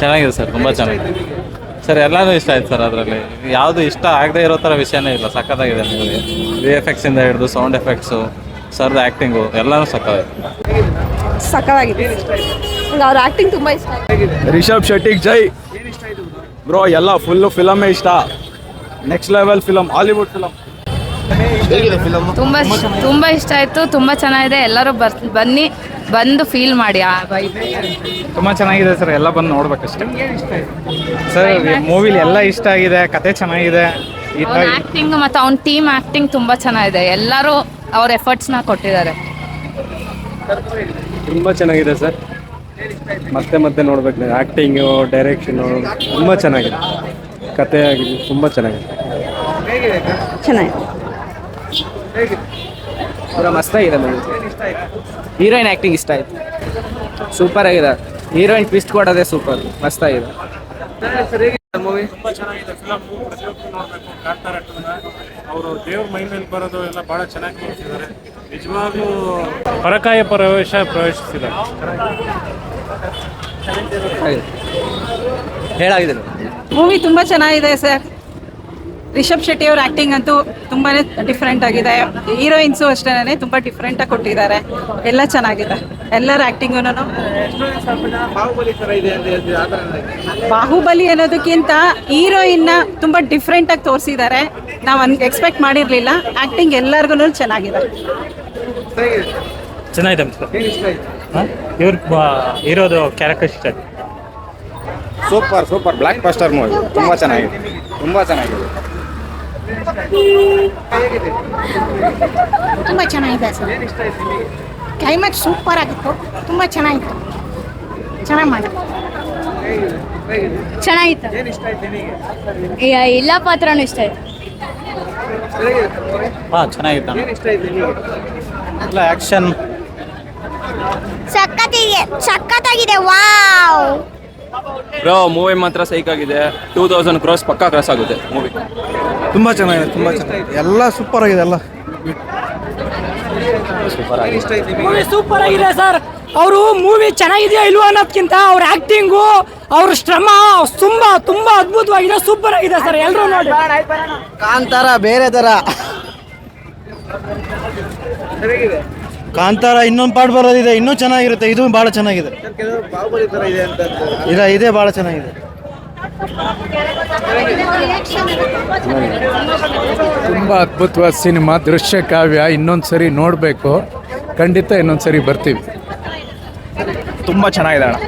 ಚೆನ್ನಾಗಿದೆ ಸರ್ ತುಂಬ ಚೆನ್ನಾಗಿದೆ. ಸರ್ ಎಲ್ಲಾನು ಇಷ್ಟ ಆಯ್ತು ಸರ್ ಅದರಲ್ಲಿ. ಯಾವುದು ಇಷ್ಟ ಆಗದೆ ಇರೋ ಥರ ವಿಷಯನೇ ಇಲ್ಲ ಸಖತ್ತಾಗಿದೆ ನಿಮಗೆ ವಿ ಎಫ್ ಇಂದ ಹಿಡಿದು ಸೌಂಡ್ ಎಫೆಕ್ಟ್ಸು ಸರ್ದು ಆ್ಯಕ್ಟಿಂಗು ಎಲ್ಲನೂ ಸಖತ್ತಾಗಿದೆ. ಸಕ್ಕತ್ತಾಗಿದೆ ನಂಗೆ ಅವ್ರ ಆ್ಯಕ್ಟಿಂಗ್ ತುಂಬ ಇಷ್ಟ ರಿಷಬ್ ಶೆಟ್ಟಿಗೆ ಜೈ. ಬ್ರೋ ಎಲ್ಲ ಫುಲ್ಲು ಫಿಲಮೇ ಇಷ್ಟ. Next level film Hollywood film ತುಂಬ ತುಂಬ ಇಷ್ಟ ಆಯಿತು ತುಂಬ ಚೆನ್ನಾಗಿದೆ. ಎಲ್ಲರೂ ಬರ್ ಬನ್ನಿ. ಬಂದು ಫೀಲ್ ಮಾಡಿ ಆ. ತುಂಬ ಚೆನ್ನಾಗಿದೆ ಸರ್ ಎಲ್ಲ ಬಂದು ನೋಡ್ಬೇಕಷ್ಟೇ. ಸರ್ ಮೂವಿಲಿ ಎಲ್ಲ ಇಷ್ಟ ಆಗಿದೆ ಕತೆ ಚೆನ್ನಾಗಿದೆ. ಈ ಅವ್ನ ಥರ ಆ್ಯಕ್ಟಿಂಗ್ ಮತ್ತು ಅವ್ನ ಟೀಮ್ ಆಕ್ಟಿಂಗ್ ತುಂಬಾ ಚೆನ್ನಾಗಿದೆ. ಎಲ್ಲರೂ ಅವ್ರ ಎಫರ್ಟ್ಸ್ನ ಕೊಟ್ಟಿದ್ದಾರೆ. ತುಂಬ ಚೆನ್ನಾಗಿದೆ ಸರ್. ಮತ್ತೆ ಮತ್ತೆ ನೋಡ್ಬೇಕು ಆ್ಯಕ್ಟಿಂಗು ಡೈರೆಕ್ಷನು ತುಂಬ ಚೆನ್ನಾಗಿದೆ. ಕತೆ ಆಗಿದೆ ತುಂಬ ಚೆನ್ನಾಗಿದೆ. ಚೆನ್ನಾಗಿದೆ. ಪೂರ ಮಸ್ತಾಗಿದೆ ಮೂವಿ ಹೀರೋಯಿನ್ ಆ್ಯಕ್ಟಿಂಗ್ ಇಷ್ಟ ಆಯ್ತು. ಸೂಪರ್ ಆಗಿದೆ. ಹೀರೋಯಿನ್ ಟ್ವಿಸ್ಟ್ ಕೊಡೋದೇ ಸೂಪರ್ ಮಸ್ತಾಗಿದೆ ಮೂವಿ ತುಂಬಾ ಚೆನ್ನಾಗಿದೆ ಫಿಲಮ್ ಪ್ರತಿಯೊಬ್ಬರು ನೋಡಬೇಕು ಕಾಂತಾರ ಅವರು ದೇವ್ರ ಮೈ ಮೇಲೆ ಬರೋದು ಎಲ್ಲ ಬಹಳ ಚೆನ್ನಾಗಿ ತೋರಿಸಿದ್ದಾರೆ ನಿಜವಾಗ್ಲೂ ಪರಕಾಯ ಪ್ರವೇಶ ಪ್ರವೇಶಿಸಿದ್ದಾರೆ. ಹೇಳಾಗಿದೆ ಮೂವಿ ತುಂಬಾ ಚೆನ್ನಾಗಿದೆ ಸರ್. ರಿಷಬ್ ಶೆಟ್ಟಿ ಅವ್ರ ಆಕ್ಟಿಂಗ್ ಅಂತೂ ತುಂಬಾನೇ ಡಿಫ್ರೆಂಟ್ ಆಗಿದೆ. ಹೀರೋಯಿನ್ಸು ಅಷ್ಟೇ ತುಂಬ ಡಿಫ್ರೆಂಟಾಗಿ ಕೊಟ್ಟಿದ್ದಾರೆ. ಎಲ್ಲ ಚೆನ್ನಾಗಿದೆ. ಎಲ್ಲರ ಆಕ್ಟಿಂಗ್ ಬಾಹುಬಲಿ ಅನ್ನೋದಕ್ಕಿಂತ ಹೀರೋಯಿನ್ನ ತುಂಬಾ ಡಿಫ್ರೆಂಟ್ ಆಗಿ ತೋರಿಸಿದ್ದಾರೆ. ನಾವು ಅನ್ ಎಕ್ಸ್ಪೆಕ್ಟ್ ಮಾಡಿರಲಿಲ್ಲ. ಆಕ್ಟಿಂಗ್ ಎಲ್ಲರಿಗೂ ಚೆನ್ನಾಗಿದೆ. ಚೆನ್ನಾಗಿದೆ ಇವ್ರ ಇರೋದು ಕ್ಯಾರೆಕ್ಟರ್ ಇಷ್ಟ super super. Blockbuster movie ತುಂಬಾ ಚೆನ್ನಾಗಿದೆ. ತುಂಬಾ ಚೆನ್ನಾಗಿದೆ. ತುಂಬ ಚೆನ್ನಾಗಿದೆ ಸರ್. ಕ್ಲೈಮೇಟ್ ಸೂಪರ್ ಆಗಿತ್ತು. ತುಂಬ ಚೆನ್ನಾಗಿತ್ತು. ಚೆನ್ನಾಗಿ ಮಾಡಿ ಚೆನ್ನಾಗಿತ್ತು. ಎಲ್ಲ ಪಾತ್ರನೂ ಇಷ್ಟ ಆಯ್ತು. ಹಾಂ ಚೆನ್ನಾಗಿತ್ತು ಎಲ್ಲ ಆ್ಯಕ್ಷನ್ ಸಖತ್ತಿಗೆ ಸಖತ್ತಾಗಿದೆ. ವಾವ್ ಬ್ರೋ ಮೂವಿ ಮಾತ್ರ ಸೈಕ್ ಆಗಿದೆ. ಟೂ ತೌಸಂಡ್ ಕ್ರೋಸ್ ಪಕ್ಕಾ ಕ್ರಾಸ್ ಆಗುತ್ತೆ ಮೂವಿ ತುಂಬ ಚೆನ್ನಾಗಿದೆ ತುಂಬ ಚೆನ್ನಾಗಿದೆ. ಎಲ್ಲ ಸೂಪರ್ ಆಗಿದೆ ಎಲ್ಲ. ಮೂವಿ ಸೂಪರ್ ಆಗಿದೆ ಸರ್ ಅವರು ಮೂವಿ ಚೆನ್ನಾಗಿದೆಯಾ ಇಲ್ವಾ ಅನ್ನೋದಕ್ಕಿಂತ ಅವ್ರ ಆಕ್ಟಿಂಗು ಅವ್ರ ಶ್ರಮ ತುಂಬಾ ತುಂಬಾ ಅದ್ಭುತವಾಗಿದೆ ಸೂಪರ್ ಆಗಿದೆ ಸರ್ ಎಲ್ಲರೂ ನೋಡಿ. ಕಾಂತಾರ ಬೇರೆ ಥರ ಕಾಂತಾರ ಇನ್ನೊಂದು ಪಾರ್ಟ್ ಬರೋದಿದೆ ಇನ್ನೂ ಚೆನ್ನಾಗಿರುತ್ತೆ ಇದು ಭಾಳ ಚೆನ್ನಾಗಿದೆ. ಇಲ್ಲ ಇದೇ ಭಾಳ ಚೆನ್ನಾಗಿದೆ. ತುಂಬ ಅದ್ಭುತವಾದ ಸಿನಿಮಾ ದೃಶ್ಯ ಕಾವ್ಯ ಇನ್ನೊಂದು ಸರಿ ನೋಡಬೇಕು. ಖಂಡಿತ ಇನ್ನೊಂದು ಸರಿ ಬರ್ತೀವಿ. ತುಂಬ ಚೆನ್ನಾಗಿದೆ ಅಣ್ಣ.